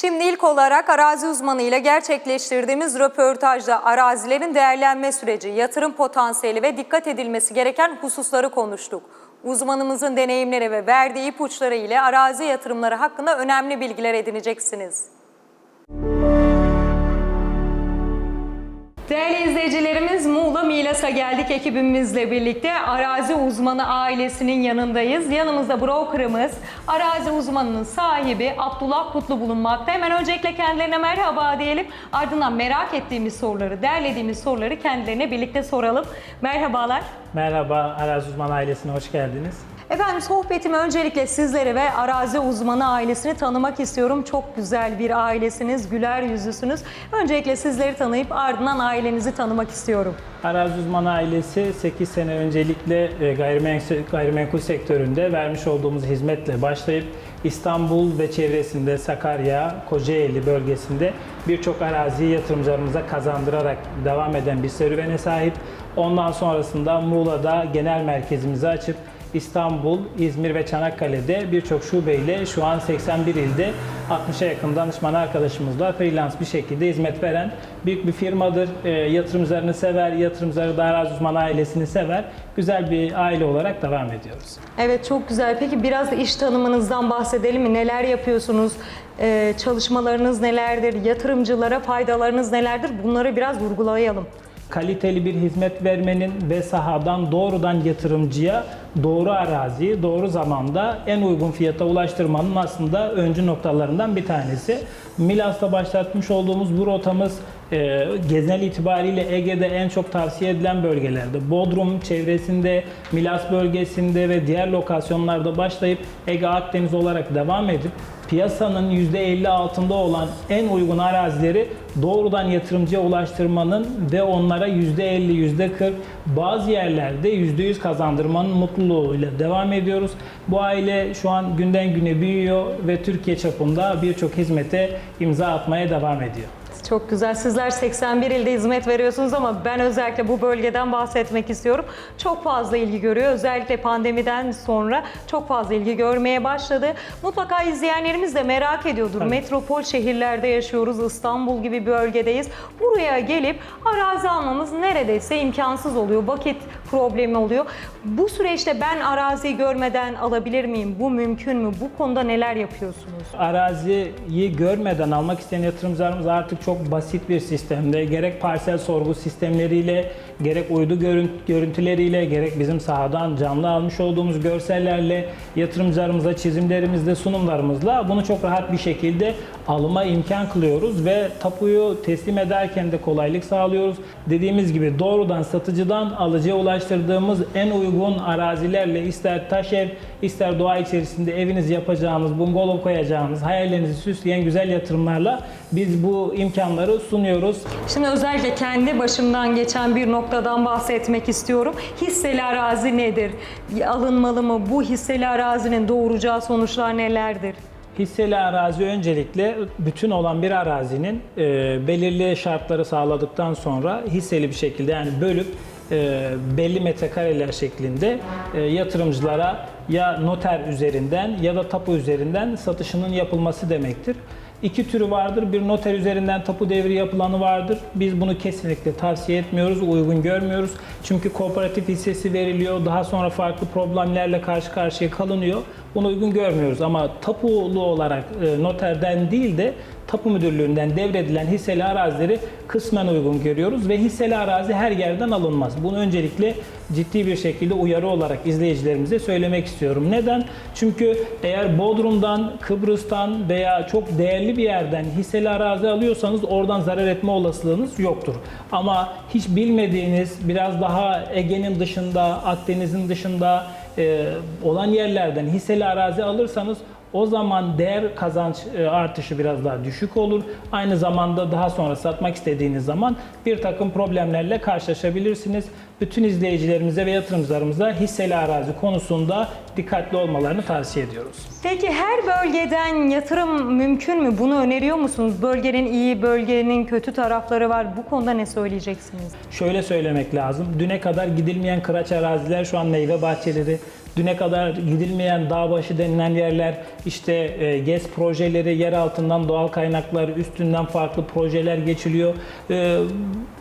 Şimdi ilk olarak arazi uzmanı ile gerçekleştirdiğimiz röportajda arazilerin değerlenme süreci, yatırım potansiyeli ve dikkat edilmesi gereken hususları konuştuk. Uzmanımızın deneyimleri ve verdiği ipuçları ile arazi yatırımları hakkında önemli bilgiler edineceksiniz. Değerli izleyicilerimiz Muğla Milas'a geldik ekibimizle birlikte. Arazi uzmanı ailesinin yanındayız. Yanımızda brokerımız, arazi uzmanının sahibi Abdullah Kutlu bulunmakta. Hemen öncelikle kendilerine merhaba diyelim. Ardından merak ettiğimiz soruları, derlediğimiz soruları kendilerine birlikte soralım. Merhabalar. Merhaba Arazi Uzman ailesine hoş geldiniz. Efendim sohbetimi öncelikle sizleri ve arazi uzmanı ailesini tanımak istiyorum. Çok güzel bir ailesiniz, güler yüzlüsünüz. Öncelikle sizleri tanıyıp ardından ailenizi tanımak istiyorum. Arazi Uzman ailesi 8 sene öncelikle e, gayrimenkul, gayrimenkul sektöründe vermiş olduğumuz hizmetle başlayıp İstanbul ve çevresinde Sakarya, Kocaeli bölgesinde birçok araziyi yatırımcılarımıza kazandırarak devam eden bir serüvene sahip. Ondan sonrasında Muğla'da genel merkezimizi açıp İstanbul, İzmir ve Çanakkale'de birçok şubeyle şu an 81 ilde 60'a yakın danışman arkadaşımızla freelance bir şekilde hizmet veren büyük bir firmadır. E, yatırımcılarını sever, yatırımcıları da arazi uzman ailesini sever. Güzel bir aile olarak devam ediyoruz. Evet çok güzel. Peki biraz iş tanımınızdan bahsedelim mi? Neler yapıyorsunuz? Ee, çalışmalarınız nelerdir? Yatırımcılara faydalarınız nelerdir? Bunları biraz vurgulayalım. kaliteli bir hizmet vermenin ve sahadan doğrudan yatırımcıya doğru araziyi doğru zamanda en uygun fiyata ulaştırmanın aslında öncü noktalarından bir tanesi. Milas'ta başlatmış olduğumuz bu rotamız e, genel itibariyle Ege'de en çok tavsiye edilen bölgelerde. Bodrum çevresinde, Milas bölgesinde ve diğer lokasyonlarda başlayıp Ege Akdeniz olarak devam edip piyasanın %50 altında olan en uygun arazileri doğrudan yatırımcıya ulaştırmanın ve onlara %50, %40 bazı yerlerde %100 kazandırmanın mutluluğuyla devam ediyoruz. Bu aile şu an günden güne büyüyor ve Türkiye çapında birçok hizmete imza atmaya devam ediyor. Çok güzel. Sizler 81 ilde hizmet veriyorsunuz ama ben özellikle bu bölgeden bahsetmek istiyorum. Çok fazla ilgi görüyor. Özellikle pandemiden sonra çok fazla ilgi görmeye başladı. Mutlaka izleyenlerimiz de merak ediyordur. Tabii. Metropol şehirlerde yaşıyoruz. İstanbul gibi bir bölgedeyiz. Buraya gelip arazi almamız neredeyse imkansız oluyor. Vakit problemi oluyor. Bu süreçte ben araziyi görmeden alabilir miyim? Bu mümkün mü? Bu konuda neler yapıyorsunuz? Araziyi görmeden almak isteyen yatırımcılarımız artık çok basit bir sistemde gerek parsel sorgu sistemleriyle, gerek uydu görün- görüntüleriyle, gerek bizim sahadan canlı almış olduğumuz görsellerle, yatırımcılarımıza çizimlerimizle, sunumlarımızla bunu çok rahat bir şekilde alıma imkan kılıyoruz ve tapuyu teslim ederken de kolaylık sağlıyoruz. Dediğimiz gibi doğrudan satıcıdan alıcıya ulaştırdığımız en uygun arazilerle ister taş ev, ister doğa içerisinde evinizi yapacağınız, bungalov koyacağınız, hayallerinizi süsleyen güzel yatırımlarla biz bu imkanları sunuyoruz. Şimdi özellikle kendi başımdan geçen bir noktadan bahsetmek istiyorum. Hisseli arazi nedir? Alınmalı mı? Bu hisseli arazinin doğuracağı sonuçlar nelerdir? Hisseli arazi öncelikle bütün olan bir arazinin e, belirli şartları sağladıktan sonra hisseli bir şekilde yani bölüp e, belli metrekareler şeklinde e, yatırımcılara ya noter üzerinden ya da tapu üzerinden satışının yapılması demektir. İki türü vardır. Bir noter üzerinden tapu devri yapılanı vardır. Biz bunu kesinlikle tavsiye etmiyoruz, uygun görmüyoruz. Çünkü kooperatif hissesi veriliyor. Daha sonra farklı problemlerle karşı karşıya kalınıyor. Bunu uygun görmüyoruz ama tapulu olarak e, noterden değil de tapu müdürlüğünden devredilen hisseli arazileri kısmen uygun görüyoruz ve hisseli arazi her yerden alınmaz. Bunu öncelikle ciddi bir şekilde uyarı olarak izleyicilerimize söylemek istiyorum. Neden? Çünkü eğer Bodrum'dan, Kıbrıs'tan veya çok değerli bir yerden hisseli arazi alıyorsanız oradan zarar etme olasılığınız yoktur. Ama hiç bilmediğiniz biraz daha Ege'nin dışında, Akdeniz'in dışında e, olan yerlerden hisseli arazi alırsanız o zaman değer kazanç e, artışı biraz daha düşük olur. Aynı zamanda daha sonra satmak istediğiniz zaman bir takım problemlerle karşılaşabilirsiniz. Bütün izleyicilerimize ve yatırımcılarımıza hisseli arazi konusunda dikkatli olmalarını tavsiye ediyoruz. Peki her bölgeden yatırım mümkün mü? Bunu öneriyor musunuz? Bölgenin iyi, bölgenin kötü tarafları var. Bu konuda ne söyleyeceksiniz? Şöyle söylemek lazım. Düne kadar gidilmeyen kıraç araziler şu an meyve bahçeleri, düne kadar gidilmeyen dağ başı denilen yerler, işte e, GES projeleri, yer altından doğal kaynaklar, üstünden farklı projeler geçiliyor. E,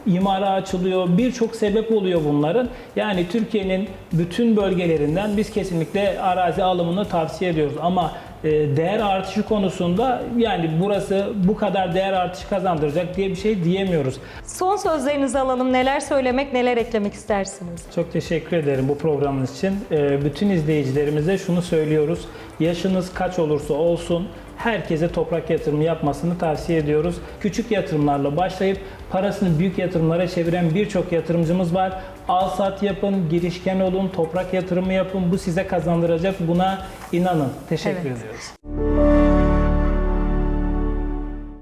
imara açılıyor. Birçok sebep oluyor bunların. Yani Türkiye'nin bütün bölgelerinden biz kesinlikle arazi alımını tavsiye ediyoruz. Ama değer artışı konusunda yani burası bu kadar değer artışı kazandıracak diye bir şey diyemiyoruz. Son sözlerinizi alalım. Neler söylemek, neler eklemek istersiniz? Çok teşekkür ederim bu programınız için. E, bütün izleyicilerimize şunu söylüyoruz. Yaşınız kaç olursa olsun herkese toprak yatırımı yapmasını tavsiye ediyoruz. Küçük yatırımlarla başlayıp parasını büyük yatırımlara çeviren birçok yatırımcımız var. Al sat yapın, girişken olun, toprak yatırımı yapın. Bu size kazandıracak. Buna inanın. Teşekkür Evet. ediyoruz.